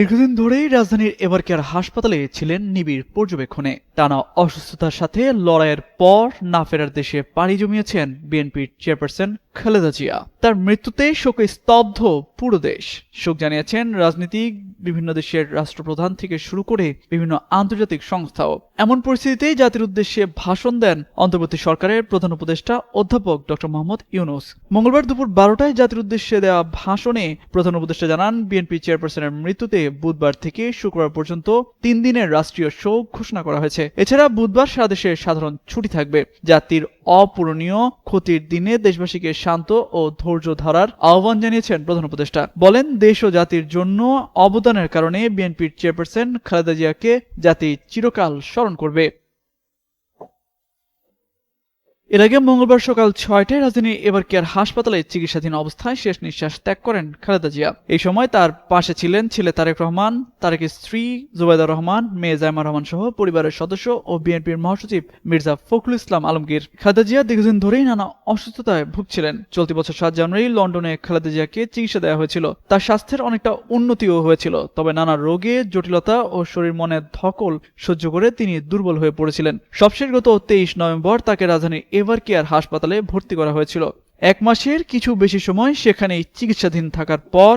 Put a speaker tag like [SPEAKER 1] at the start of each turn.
[SPEAKER 1] দীর্ঘদিন ধরেই রাজধানীর এবারকার হাসপাতালে ছিলেন নিবিড় পর্যবেক্ষণে? টানা অসুস্থতার সাথে লড়াইয়ের পর না ফেরার দেশে পাড়ি জমিয়েছেন বিএনপির চেয়ারপারসন খালেদা জিয়া। তার মৃত্যুতে শোকে স্তব্ধ পুরো দেশ। শোক জানিয়েছেন রাজনীতিক বিভিন্ন দেশের রাষ্ট্রপ্রধান থেকে শুরু করে বিভিন্ন আন্তর্জাতিক সংস্থাও। এমন পরিস্থিতিতে জাতির উদ্দেশ্যে ভাষণ দেন অন্তর্বর্তী সরকারের প্রধান উপদেষ্টা অধ্যাপক ডক্টর মোহাম্মদ ইউনুস। মঙ্গলবার দুপুর বারোটায় জাতির উদ্দেশ্যে দেওয়া ভাষণে প্রধান উপদেষ্টা জানান, বিএনপি চেয়ারপারসনের মৃত্যুতে বুধবার থেকে শুক্রবার পর্যন্ত তিন দিনের রাষ্ট্রীয় শোক ঘোষণা করা হয়েছে। এছাড়া বুধবার সারা দেশে সাধারণ ছুটি থাকবে। জাতির অপূরণীয় ক্ষতির দিনে দেশবাসীকে শান্ত ও ধৈর্য ধরার আহ্বান জানিয়েছেন প্রধান উপদেষ্টা। বলেন, দেশ ও জাতির জন্য অবদানের কারণে বিএনপির চেয়ারপারসন খালেদা জিয়াকে জাতি চিরকাল স্মরণ করবে। এর আগে মঙ্গলবার সকাল ছয়টায় রাজধানীর এবার কেয়ার হাসপাতালে চিকিৎসাধীন অবস্থায় শেষ নিঃশ্বাস ত্যাগ করেন খালেদা জিয়া। এই সময় তার পাশে ছিলেন ছেলে তারেক রহমান, তারেকের স্ত্রী জুবাইদা রহমান, মেয়ে জাইমা রহমান সহ পরিবারের সদস্য ও বিএনপির মহাসচিব মির্জা ফখরুল ইসলাম আলমগীর। খালেদা জিয়া দীর্ঘদিন ধরেই নানা অসুস্থতায় ভুগছিলেন। চলতি বছর সাত জানুয়ারি লন্ডনে খালেদা জিয়াকে চিকিৎসা দেওয়া হয়েছিল। তার স্বাস্থ্যের অনেকটা উন্নতিও হয়েছিল, তবে নানা রোগে, জটিলতা ও শরীর মনের ধকল সহ্য করে তিনি দুর্বল হয়ে পড়েছিলেন। সবশেষ গত তেইশ নভেম্বর তাকে রাজধানীর এভার কেয়ার হাসপাতালে ভর্তি করা হয়েছিল। এক মাসের কিছু বেশি সময় সেখানেই চিকিৎসাধীন থাকার পর